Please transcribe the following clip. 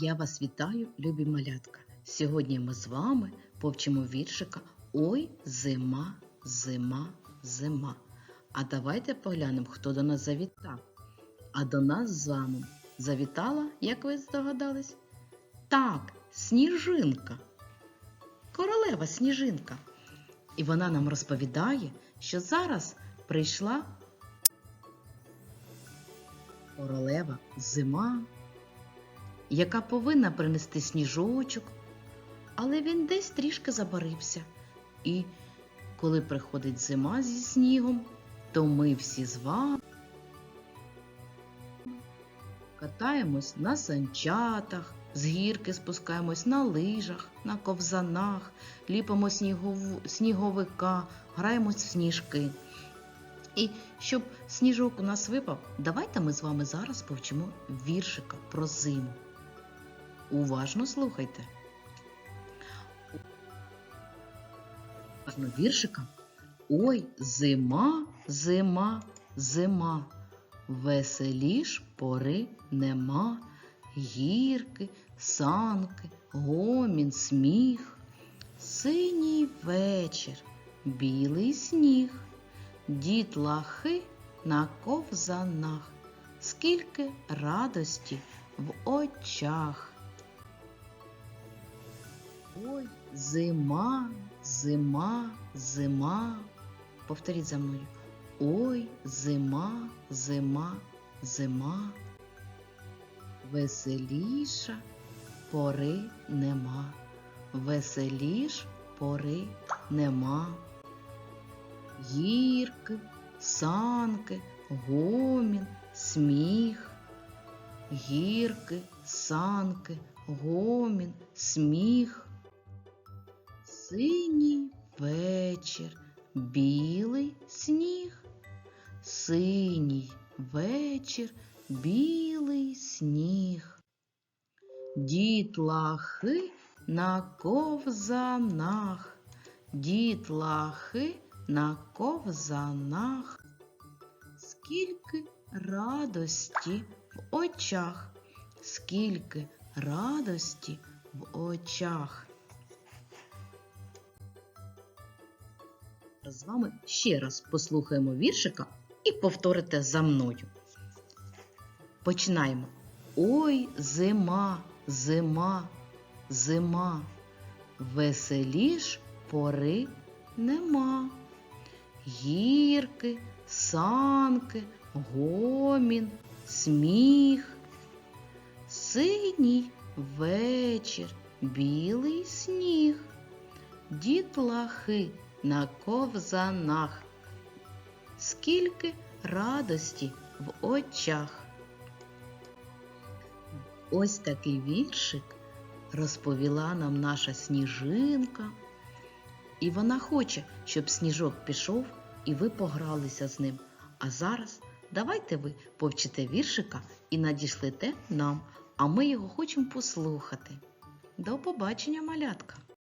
Я вас вітаю, любі малятка. Сьогодні ми з вами повчимо віршика Ой, зима, зима, зима. А давайте поглянемо, хто до нас завітав. А до нас з вами завітала, як ви здогадались? Так, сніжинка. Королева сніжинка. І вона нам розповідає, що зараз прийшла королева зима, яка повинна принести сніжочок, але він десь трішки забарився. І коли приходить зима зі снігом, то ми всі з вами катаємось на санчатах, з гірки спускаємось на лижах, на ковзанах, ліпимо снігову, сніговика, граємось в сніжки. І щоб сніжок у нас випав, давайте ми з вами зараз повчимо віршика про зиму. Уважно слухайте. Уважно віршика. Ой, зима, зима, зима. Веселіш пори нема. Гірки, санки, гомін, сміх. Синій вечір, білий сніг. Дітлахи на ковзанах, скільки радості в очах. Ой, зима, зима, зима. Повторіть за мною. Ой, зима, зима, зима. Веселіша пори нема. Веселіш пори нема гірки, санки, гомін, сміх. Гірки, санки, гомін, сміх. Синій вечір, білий сніг. Синій вечір, білий сніг. Дітлахи на ковзанах, дітлахи на ковзанах. Скільки радості в очах, скільки радості в очах. З вами ще раз послухаємо віршика і повторите за мною. Починаємо. Ой, зима, зима, зима, веселіш пори нема. Гірки, санки, гомін, сміх. Синій вечір, білий сніг, дітлахи на ковзанах. Скільки радості в очах. Ось такий віршик розповіла нам наша сніжинка. І вона хоче, щоб сніжок пішов і ви погралися з ним. А зараз давайте ви повчите віршика і надішлете нам, а ми його хочемо послухати. До побачення, малятка!